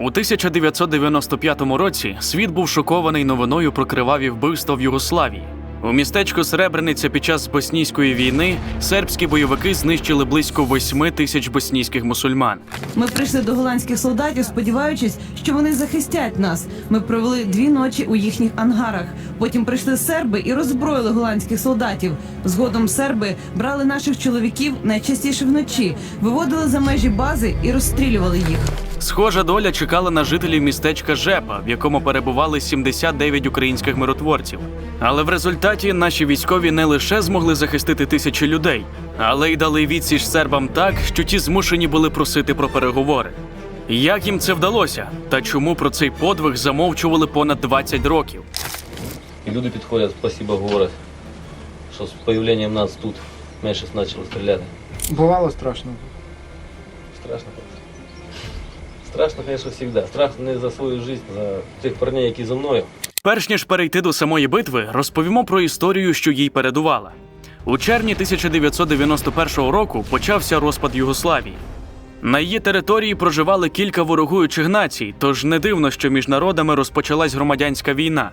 У 1995 році світ був шокований новиною про криваві вбивства в Югославії. У містечку Сребрениця під час боснійської війни сербські бойовики знищили близько 8 тисяч боснійських мусульман. Ми прийшли до голландських солдатів, сподіваючись, що вони захистять нас. Ми провели дві ночі у їхніх ангарах. Потім прийшли серби і роззброїли голландських солдатів. Згодом серби брали наших чоловіків найчастіше вночі, виводили за межі бази і розстрілювали їх. Схожа доля чекала на жителів містечка Жепа, в якому перебували 79 українських миротворців. Але в результаті наші військові не лише змогли захистити тисячі людей, але й дали відсіч сербам так, що ті змушені були просити про переговори. Як їм це вдалося? Та чому про цей подвиг замовчували понад 20 років? І люди підходять, спасибо говорять, що з появленням нас тут менше почали стріляти. Бувало страшно. Страшно просто. Страшно, звісно, завжди. Страх не за свою життя, за тих парней, які за мною. Перш ніж перейти до самої битви, розповімо про історію, що їй передувала. У червні 1991 року почався розпад Югославії. На її території проживали кілька ворогуючих націй, тож не дивно, що між народами розпочалась громадянська війна,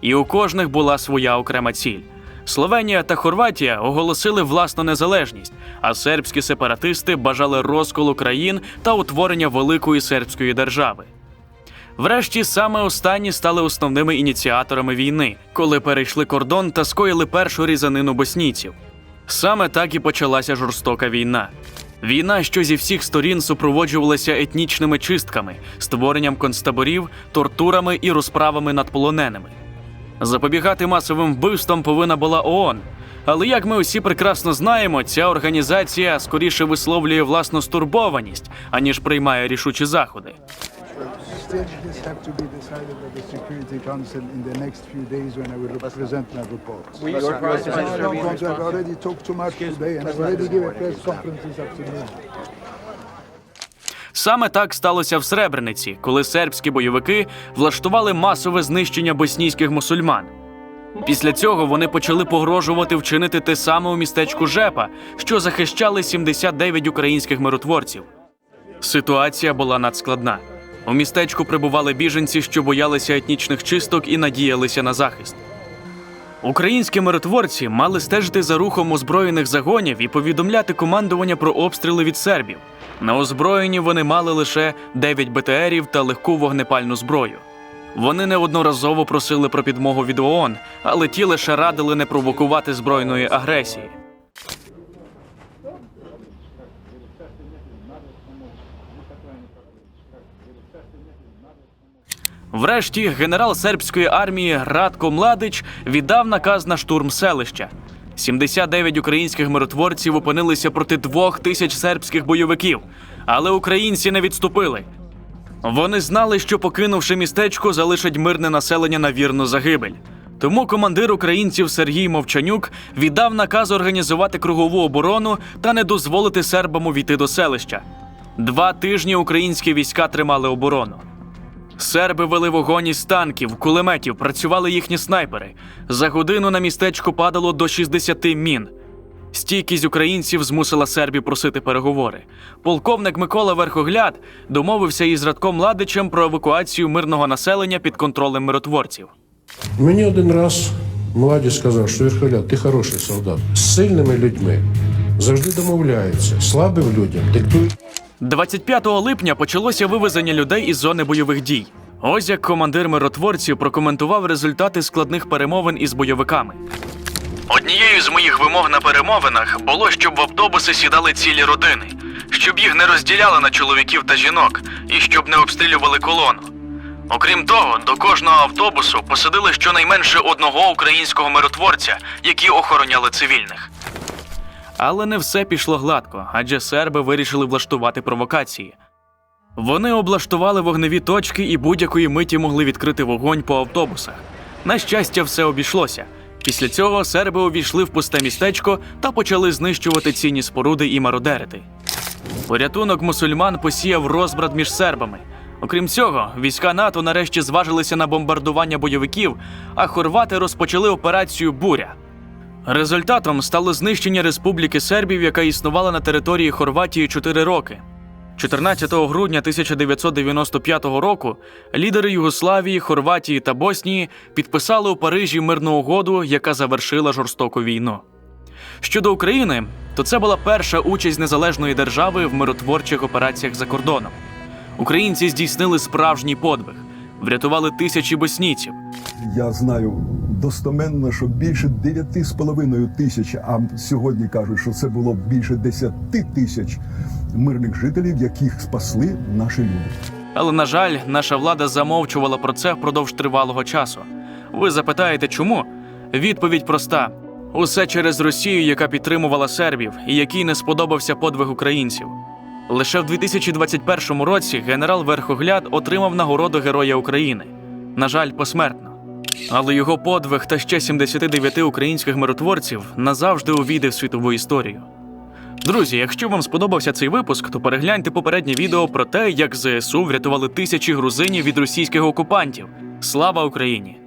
і у кожних була своя окрема ціль. Словенія та Хорватія оголосили власну незалежність, а сербські сепаратисти бажали розколу країн та утворення великої сербської держави. Врешті саме останні стали основними ініціаторами війни, коли перейшли кордон та скоїли першу різанину боснійців. Саме так і почалася жорстока війна. Війна, що зі всіх сторін супроводжувалася етнічними чистками, створенням концтаборів, тортурами і розправами над полоненими. Запобігати масовим вбивствам повинна була ООН. Але як ми усі прекрасно знаємо, ця організація скоріше висловлює власну стурбованість, аніж приймає рішучі заходи. Саме так сталося в Сребрениці, коли сербські бойовики влаштували масове знищення боснійських мусульман. Після цього вони почали погрожувати вчинити те саме у містечку Жепа, що захищали 79 українських миротворців. Ситуація була надскладна. У містечку прибували біженці, що боялися етнічних чисток і надіялися на захист. Українські миротворці мали стежити за рухом озброєних загонів і повідомляти командування про обстріли від сербів. На озброєнні вони мали лише 9 БТРів та легку вогнепальну зброю. Вони неодноразово просили про підмогу від ООН, але ті лише радили не провокувати збройної агресії. Врешті генерал сербської армії Радко Младич віддав наказ на штурм селища. 79 українських миротворців опинилися проти двох тисяч сербських бойовиків, але українці не відступили. Вони знали, що покинувши містечко, залишать мирне населення на вірну загибель. Тому командир українців Сергій Мовчанюк віддав наказ організувати кругову оборону та не дозволити сербам увійти до селища. Два тижні українські війська тримали оборону. Серби вели вогонь із танків, кулеметів, працювали їхні снайпери. За годину на містечко падало до 60 мін. Стійкість українців змусила сербів просити переговори. Полковник Микола Верхогляд домовився із Радком Ладичем про евакуацію мирного населення під контролем миротворців. Мені один раз Младі сказав, що Верхоляд, ти хороший солдат. З сильними людьми завжди домовляються, слабим людям диктують. 25 липня почалося вивезення людей із зони бойових дій. Ось як командир миротворців прокоментував результати складних перемовин із бойовиками. Однією з моїх вимог на перемовинах було, щоб в автобуси сідали цілі родини, щоб їх не розділяли на чоловіків та жінок і щоб не обстрілювали колону. Окрім того, до кожного автобусу посадили щонайменше одного українського миротворця, які охороняли цивільних. Але не все пішло гладко, адже серби вирішили влаштувати провокації. Вони облаштували вогневі точки і будь-якої миті могли відкрити вогонь по автобусах. На щастя, все обійшлося. Після цього серби увійшли в пусте містечко та почали знищувати цінні споруди і мародерити. Порятунок мусульман посіяв розбрат між сербами. Окрім цього, війська НАТО нарешті зважилися на бомбардування бойовиків, а хорвати розпочали операцію Буря. Результатом стало знищення Республіки Сербів, яка існувала на території Хорватії 4 роки. 14 грудня 1995 року лідери Югославії, Хорватії та Боснії підписали у Парижі мирну угоду, яка завершила жорстоку війну. Щодо України, то це була перша участь незалежної держави в миротворчих операціях за кордоном. Українці здійснили справжній подвиг, врятували тисячі боснійців, Я знаю достоменно, що більше 9,5 тисяч, а сьогодні кажуть, що це було більше 10 тисяч мирних жителів, яких спасли наші люди. Але, на жаль, наша влада замовчувала про це впродовж тривалого часу. Ви запитаєте, чому? Відповідь проста: усе через Росію, яка підтримувала сербів і якій не сподобався подвиг українців. Лише в 2021 році генерал Верхогляд отримав нагороду Героя України. На жаль, посмертно. Але його подвиг та ще 79 українських миротворців назавжди увійде в світову історію. Друзі, якщо вам сподобався цей випуск, то перегляньте попереднє відео про те, як ЗСУ врятували тисячі грузинів від російських окупантів. Слава Україні!